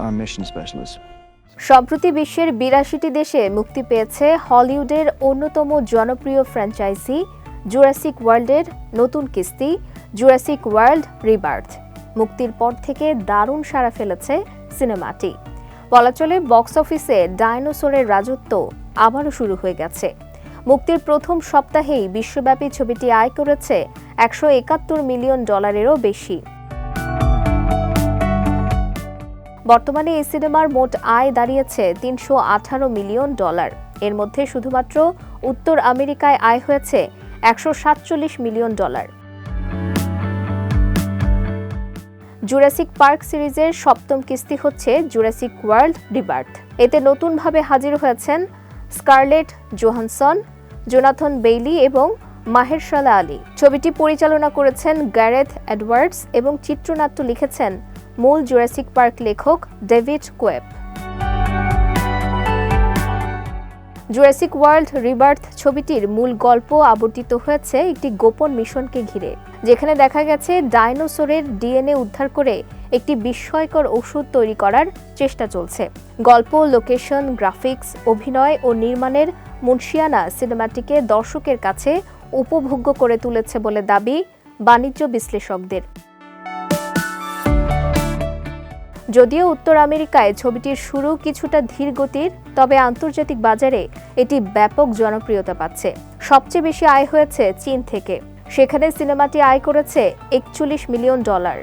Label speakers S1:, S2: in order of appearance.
S1: our mission specialists.
S2: সম্প্রতি বিশ্বের বিরাশিটি দেশে মুক্তি পেয়েছে হলিউডের অন্যতম জনপ্রিয় ফ্র্যাঞ্চাইজি, জুরাসিক ওয়ার্ল্ডের নতুন কিস্তি, জুরাসিক ওয়ার্ল্ড রিবার্থ। মুক্তির পর থেকে দারুণ সাড়া ফেলেছে সিনেমাটি। বলা চলে বক্স অফিসে ডাইনোসরের রাজত্ব আবারও শুরু হয়ে গেছে। মুক্তির প্রথম সপ্তাহেই বিশ্বব্যাপী ছবিটি আয় করেছে একশো একাত্তর মিলিয়ন ডলারেরও বেশি। বর্তমানে এই সিনেমার মোট আয় দাঁড়িয়েছে তিনশো আঠারো মিলিয়ন ডলার। এর মধ্যে শুধুমাত্র উত্তর আমেরিকায় আয় হয়েছে একশো সাতচল্লিশ মিলিয়ন ডলার। জুরাসিক পার্ক সিরিজের সপ্তম কিস্তি হচ্ছে জুরাসিক ওয়ার্ল্ড রিবার্থ। এতে নতুনভাবে হাজির হয়েছেন স্কারলেট জোহানসন, জোনাথন বেইলি এবং মাহেরশালা আলী। ছবিটি পরিচালনা করেছেন গ্যারেথ এডওয়ার্ডস এবং চিত্রনাট্য লিখেছেন মূল জুরাসিক পার্ক লেখক David Koepp Jurassic World Rebirth ছবিটির মূল গল্প আবর্তিত হয়েছে একটি গোপন মিশনকে ঘিরে, যেখানে দেখা গেছে ডাইনোসরের ডিএনএ উদ্ধার করে একটি বিস্ময়কর ওষুধ তৈরি করার চেষ্টা চলছে। গল্প, লোকেশন, গ্রাফিক্স, অভিনয় ও নির্মাণের মুন্সিয়ানা সিনেমাটিকে দর্শকের কাছে উপভোগ্য করে তুলেছে বলে দাবি বাণিজ্য বিশ্লেষকদের। যদিও উত্তর আমেরিকায় ছবিটির শুরু কিছুটা ধীর গতির, তবে আন্তর্জাতিক বাজারে এটি ব্যাপক জনপ্রিয়তা পাচ্ছে। সবচেয়ে বেশি আয় হয়েছে চীন থেকে। সেখানে সিনেমাটি আয় করেছে একচল্লিশ মিলিয়ন ডলার।